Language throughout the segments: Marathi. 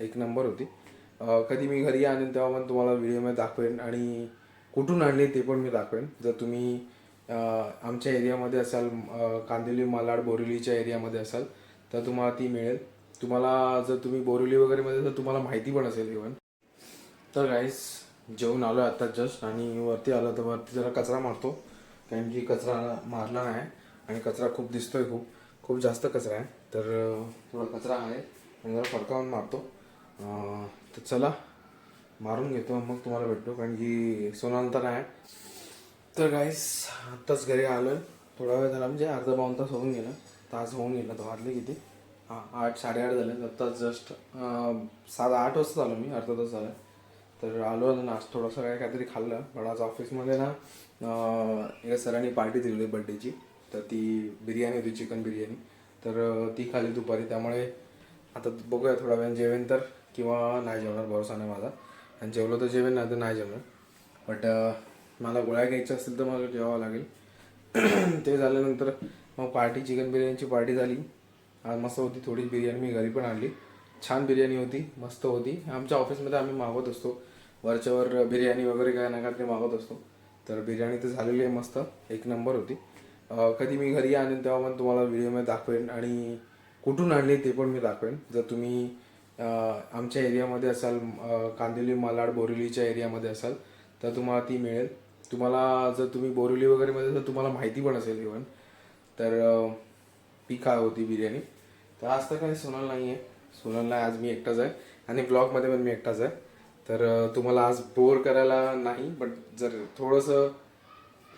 एक नंबर होती. कधी मी घरी आणेन तेव्हा पण तुम्हाला व्हिडिओमध्ये दाखवेन आणि कुठून आणली ते पण मी दाखवेन. जर तुम्ही आमच्या एरियामध्ये असाल कांदिवली मालाड बोरिवलीच्या एरियामध्ये असाल तर तुम्हाला ती मिळेल. तुम्हाला जर तुम्ही बोरिवली वगैरेमध्ये तर तुम्हाला माहिती पण असेल इव्हन तर गाईस जेवून आलो आहे आता जस्ट आणि वरती आलो तर वरती जरा कचरा मारतो. कारण की कचरा मारला नाही आणि कचरा खूप दिसतोय खूप. खूप जास्त कचरा आहे. तर थोडा कचरा आहे. आणि जरा फडकावून मारतो. तर चला मारून घेतो मग तुम्हाला भेटतो कारण की सोनाल तर आहे. तर गाईस आत्ताच घरी आलो आहे थोडा वेळ झाला म्हणजे अर्धा पाऊन तास होऊन गेला. तास होऊन गेला तर वाजले किती? हां आठ साडेआठ झाले. आत्ता जस्ट सात आठ वाजता आलो मी अर्धा तास झाला. तर आलो आणि आज थोडंसं काय काहीतरी खाल्लं. पण आज ऑफिसमध्ये ना एका सरांनी पार्टी दिली होती बड्डेची तर ती बिर्याणी होती चिकन बिर्याणी. तर ती खाल्ली दुपारी. त्यामुळे आता बघूया थोडा वेळ. जेवेन तर किंवा नाही जेवणार भरोसा नाही माझा. आणि जेवलो तर जेवेन नाही तर नाही जेवणार बट मला गोळ्या घ्यायच्या असतील तर मला जेवावं लागेल. ते झाल्यानंतर मग पार्टी चिकन बिर्याणीची पार्टी झाली. आज मस्त होती थोडी बिर्याणी. मी घरी पण आणली. छान बिर्याणी होती. मस्त होती. आमच्या ऑफिसमध्ये आम्ही मागवत असतो. वरच्यावर बिर्याणी वगैरे काय ना काय ते मागवत असतो. तर बिर्याणी तर झालेली आहे मस्त. एक नंबर होती. कधी मी घरी आणेन तेव्हा पण तुम्हाला व्हिडिओमध्ये दाखवेन आणि कुठून आणली ते पण मी दाखवेन. जर तुम्ही आमच्या एरियामध्ये असाल कांदिवली मालाड बोरिवलीच्या एरियामध्ये असाल तर तुम्हाला ती मिळेल. तुम्हाला जर तुम्ही बोरिवली वगैरेमध्ये तर तुम्हाला माहिती पण असेल इव्हन तर ती काय होती बिर्याणी. तर आज तर काही सोनल नाही आहे सोनल नाही आज मी एकटाच आहे. आणि ब्लॉगमध्ये पण मी एकटाच आहे. तर तुम्हाला आज बोर करायला नाही बट जर थोडंसं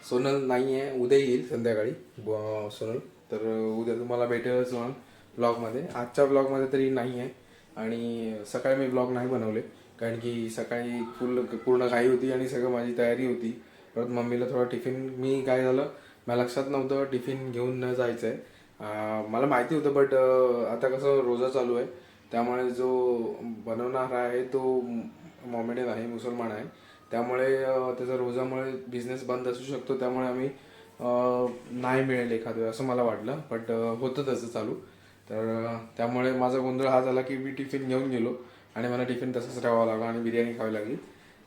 सोनल नाही आहे उद्या येईल संध्याकाळी ब- सोनल. तर उद्या तुम्हाला भेटेल सोनल ब्लॉगमध्ये. आजच्या ब्लॉगमध्ये तरी नाही आहे आणि सकाळी मी ब्लॉग नाही बनवले कारण की सकाळी फुल पूर्ण घाई होती आणि सगळं माझी तयारी होती. परत मम्मीला थोडा टिफिन मी काय झालं मला लक्षात नव्हतं टिफिन घेऊन न जायचं आहे मला माहिती होतं बट आता कसं रोजा चालू आहे. त्यामुळे जो बनवणारा आहे तो मॉमेडियन आहे मुसलमान आहे. त्यामुळे त्याचा रोजामुळे बिझनेस बंद असू शकतो. त्यामुळे आम्ही नाही मिळेल एखाद वेळ असं मला वाटलं. बट होतं तसं चालू. तर त्यामुळे माझा गोंधळ हा झाला की मी टिफिन घेऊन गेलो आणि मला टिफिन तसंच राहावा लागला आणि बिर्याणी खावी लागली.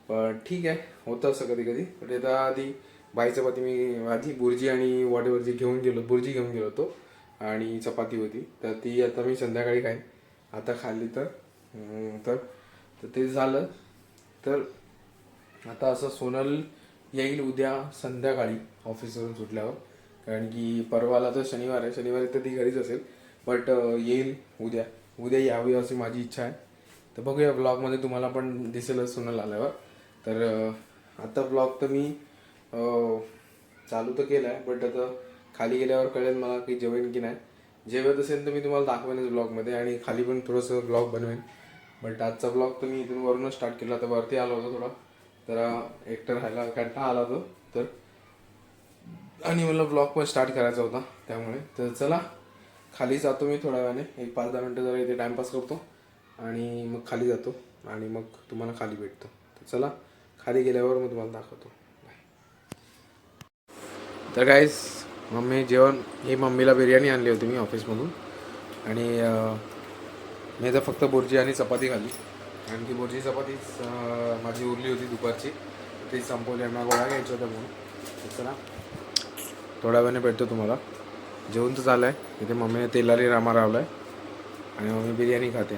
पण ठीक आहे होतं असं कधी कधी. पण आता आधी बाई चपाती मी आधी बुर्जी आणि वॉटेवर जी घेऊन गेलो बुर्जी घेऊन गेलो होतो आणि चपाती होती. तर ती आता मी संध्याकाळी खाईन. आता खाल्ली तर तर तर ते झालं. तर आता असं सोनल येईल उद्या संध्याकाळी ऑफिसवरून सुटल्यावर. कारण की परवाला तर शनिवार आहे. शनिवारी तर ती घरीच असेल. बट uh, येईल उद्या. उद्या यावी अशी माझी इच्छा आहे. तर बघूया ब्लॉगमध्ये तुम्हाला पण दिसेलच सुनल आल्यावर तर uh, आता ब्लॉग तर मी uh, चालू तर केला आहे बट आता खाली गेल्यावर कळेल मला की जेवेन की नाही. जेवत असेल तर मी तुम्हाला दाखवेनच ब्लॉगमध्ये आणि खाली पण थोडंसं ब्लॉग बनवेन. बट आजचा ब्लॉग तर मी इथून वरूनच स्टार्ट केला. तर वरती आलो होतो थोडा. जरा एकटं राहायला कंटाळा आला होतो. तर आणि मला ब्लॉग पण स्टार्ट करायचा होता त्यामुळे. तर चला खाली जातो मी थोड्या वेळाने. एक पाच दहा मिनटं जरा इथे टाइमपास करतो. आणि मग खाली जातो. आणि मग तुम्हाला खाली भेटतो. तर चला खाली गेल्यावर मग तुम्हाला दाखवतो. तर काहीच मम्मी जेवण ही मम्मीला बिर्याणी आणली होती मी ऑफिसमधून आणि मी तर फक्त बुर्जी आणि चपाती खाल्ली. आणखी ती चपातीच माझी उरली होती दुपारची. ती संपवली यांना गोळा घ्यायच्या होत्या म्हणून. चला थोड्या वेळाने भेटतो तुम्हाला. जेवण तर झालं आहे इथे मम्मीने तेलारी रामा रावला आहे आणि मम्मी बिर्याणी खाते.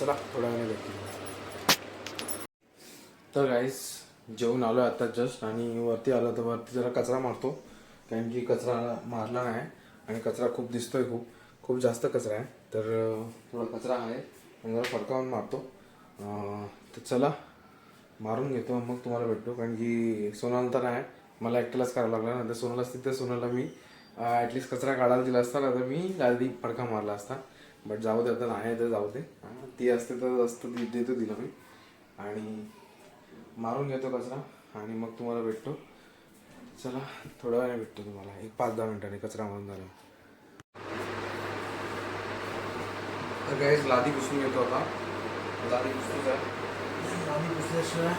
चला थोडा वेळ भेटतो तर गाईस जेवण आलो आहे आता जस्ट आणि वरती आलो तर वरती जरा कचरा मारतो. कारण की कचरा मारला नाही. आणि कचरा खूप दिसतोय खूप. खूप जास्त कचरा आहे. तर थोडा कचरा आहे. आणि जरा फडकावून मारतो. तर चला मारून घेतो मग तुम्हाला भेटतो. कारण की सोनाल तर आहे मला एकट्यालाच करावं लागला. ना तर सोनाल असती तर सोनाला मी ॲटलिस्ट कचरा काढायला दिला असता ना तर मी गाडी फडका मारला असता. बट जाऊ दे आता नाही तर जाऊ दे. ती असते तर असतं देतो दिलं मी. आणि मारून घेतो कचरा आणि मग तुम्हाला भेटतो. चला थोड्या वेळाने भेटतो तुम्हाला. एक पाच दहा मिनिटांनी कचरा मारून झाला. तर काहीच लादी पुसून घेतो आता. लादी पुसून जा लादी पुसल्याशिवाय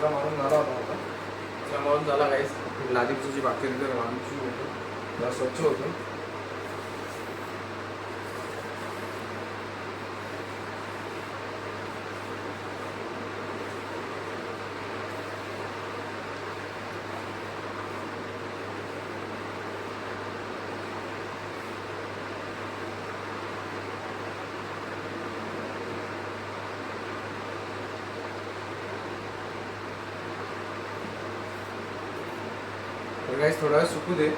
दुसरा मारून झाला होता होता कचरा मारून झाला काहीच लादी जी बाकी होती तर लादी पुसून स्वच्छ होतं. गाईस थोडा वेळ सुकू दे.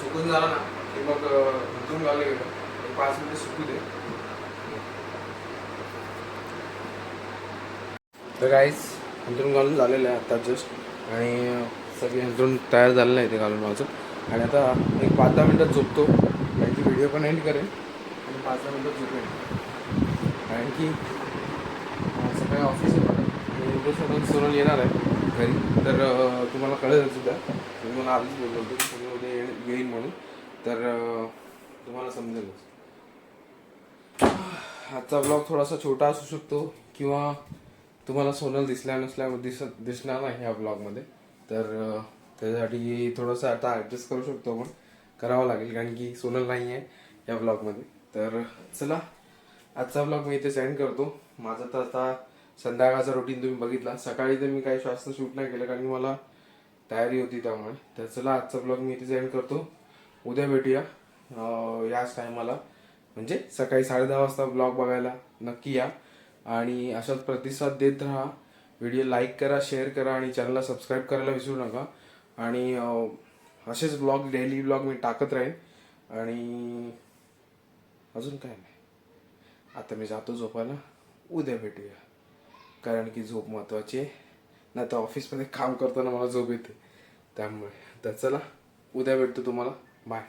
सुकून झाला ना की मग धुतून घाललं गेलं. एक पाच मिनिटं सुकू दे. तर गाईस अंतरून घालून झालेलं आहे आता जस्ट आणि सगळे अंतरून तयार झालेलं आहे ते घालून माझं आणि आता एक पाच दहा मिनटात झोपतो. कारण की व्हिडिओ पण एंड करेन. आणि पाच दहा मिनटात झोपेन. कारण की सकाळी ऑफिस आहे. सोडून येणार आहे घरी. तर तुम्हाला कळेल सुद्धा तुम्हाला आधीच बोललो होतो की तुम्ही उद्या येईल म्हणून. तर तुम्हाला समजेलच. आजचा ब्लॉग थोडासा छोटा असू शकतो किंवा तुम्हाला सोनल दिसल्या नसल्या दिसत दिसणार नाही ह्या ब्लॉगमध्ये तर त्याच्यासाठी थोडंसं आता ॲडजस्ट करू शकतो आपण. करावं लागेल कारण की सोनल नाही आहे या ब्लॉगमध्ये तर चला आजचा ब्लॉग मी इथे सेंड करतो. माझा तर आता संध्याकाळचा रुटीन तुम्ही बघितला. सकाळी तर मी काही श्वास शूट नाही केलं कारण की मला तयारी होती त्यामुळे. तर चला आजचा ब्लॉग मी इथे एंड करतो. उद्या भेटूया याच टायमाला म्हणजे सकाळी साडे दहा वाजता ब्लॉग बघायला नक्की या. आणि अशाच प्रतिसाद देत राहा. व्हिडिओ लाईक करा शेअर करा आणि चॅनलला सबस्क्राईब करायला विसरू नका. आणि असेच ब्लॉग डेली ब्लॉग मी टाकत राहीन. आणि अजून काय नाही. आता मी जातो झोपायला. उद्या भेटूया. कारण की झोप महत्त्वाची आहे. नाही तर ऑफिसमध्ये काम करताना मला झोप येते. त्यामुळे तर चला उद्या भेटतो तुम्हाला. बाय